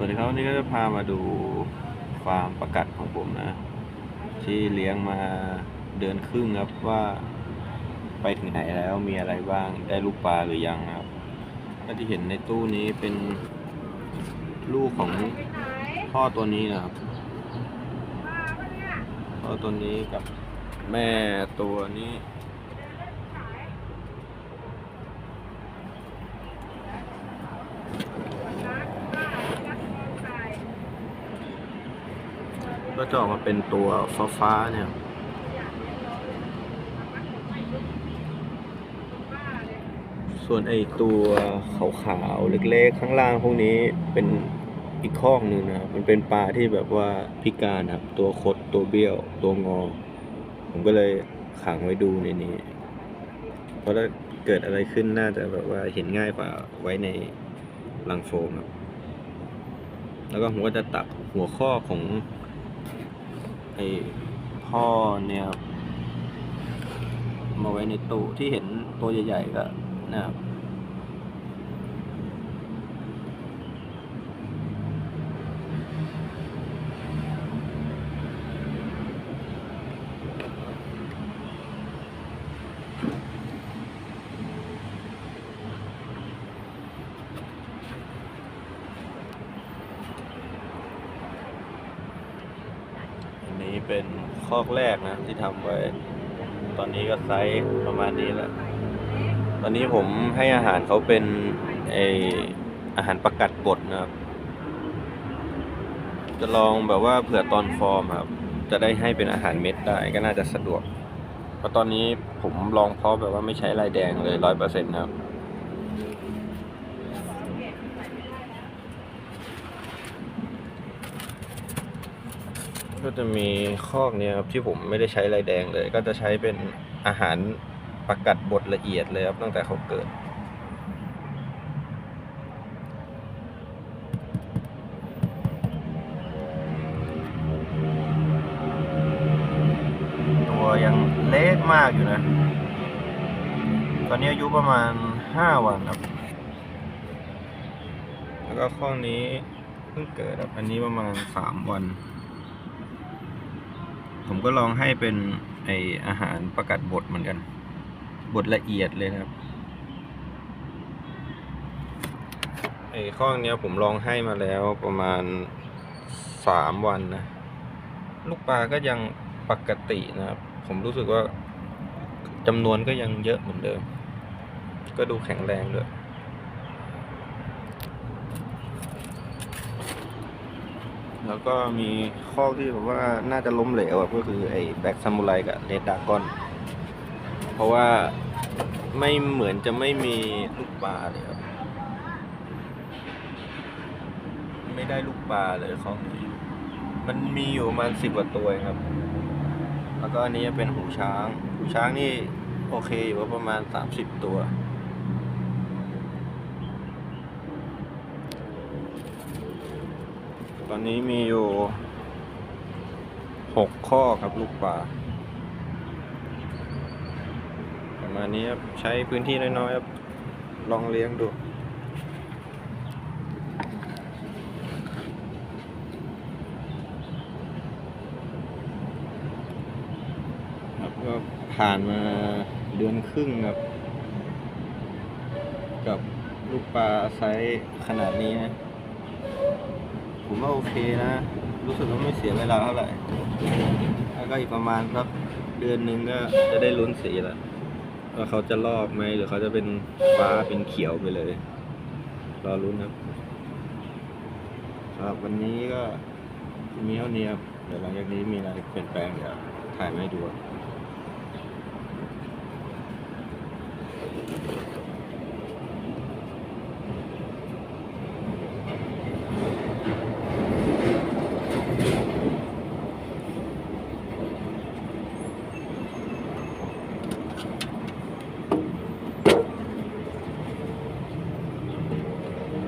วัสดีครับวันนี้ก็จะพามาดูฟาร์มประกัดของผมนะ ที่เลี้ยงมาเดือนครึ่งครับว่าไปถึงไหนแล้วมีอะไรบ้างได้ลูกปลาหรือยังครับก็ที่เห็นในตู้นี้เป็นลูกของพ่อตัวนี้นะครับพ่อตัวนี้กับแม่ตัวนี้ ก็จะออกมาเป็นตัวฟ้าๆเนี่ยส่วนไอตัวขาวๆเล็กๆ ข้างล่างพวกนี้เป็นอีกข้อกหนึ่งนะมันเป็นปลาที่แบบว่าพิการครับ ตัวคดตัวเบี้ยว ตัวงอ ผมก็เลยขังไว้ดูในนี้ เพราะถ้าเกิดอะไรขึ้นน่าจะแบบว่าเห็นง่ายกว่าไว้ในลังโฟมครับ แล้วก็ผมก็จะตักหัวข้อของ ไอพ่อเนี่ยครับมาไว้ในตู้ที่เห็นตัวใหญ่ๆก็นะครับ อันนี้ เป็นคอกแรกนะที่ทำไว้ ตอนนี้ก็ไซส์ประมาณนี้แหละ ตอนนี้ผมให้อาหารเขาเป็นไออาหารประกัดบดนะครับ จะลองแบบว่าเผื่อตอนฟอร์มครับ จะได้ให้เป็นอาหารเม็ดได้ก็น่าจะสะดวก เพราะตอนนี้ผมลองเพาะแบบว่าไม่ใช้ลายแดงเลยร้อยเปอร์เซ็นต์ครับ ก็จะมีคอกเนี้ยครับที่ผมไม่ได้ใช้ลายแดงเลย ก็จะใช้เป็นอาหารประกัดบดละเอียดเลยครับตั้งแต่เขาเกิด ตัวยังเล็กมากอยู่นะ ตอนนี้อายุประมาณห้าวันครับ แล้วก็ข้องนี้เพิ่งเกิดครับอันนี้ประมาณสามวัน ผมก็ลองให้เป็นไออาหารประกัดบดเหมือนกันบดละเอียดเลยนะครับไอข้องเนี้ยผมลองให้มาแล้วประมาณสามวันนะ ลูกปลาก็ยังปกตินะครับ ผมรู้สึกว่าจำนวนก็ยังเยอะเหมือนเดิม ก็ดูแข็งแรงด้วย แล้วก็มีข้อที่แบบว่าน่าจะล้มเหลวอะก็คือไอ้แบ็กซามูไรกับเรดดากอน เพราะว่าไม่เหมือนจะไม่มีลูกปลาเลยครับ ไม่ได้ลูกปลาเลยข้อนี้มันมีอยู่ประมาณสิบกว่าตัวครับ แล้วก็อันนี้เป็นหูช้าง หูช้างนี่โอเคอยู่ว่าประมาณสามสิบตัว ตอนนี้มีอยู่หกข้อครับลูกปลาประมาณนี้ครับใช้พื้นที่น้อยๆครับลองเลี้ยงดูครับก็ผ่านมาเดือนครึ่งครับ กับลูกปลาไซส์ขนาดนี้นะ ผมว่าโอเคนะ รู้สึกว่าไม่เสียเวลาเท่าไหร่ แล้วก็อีกประมาณสักเดือนหนึ่งก็จะได้ลุ้นสีแล้วว่าเขาจะลอกไหมหรือเขาจะเป็นฟ้าเป็นเขียวไปเลย รอลุ้นครับครับ วันนี้ก็มีเท่านี้ครับเดี๋ยวหลังจากนี้มีอะไรเปลี่ยนแปลงเดี๋ยวถ่ายมาให้ดูครับ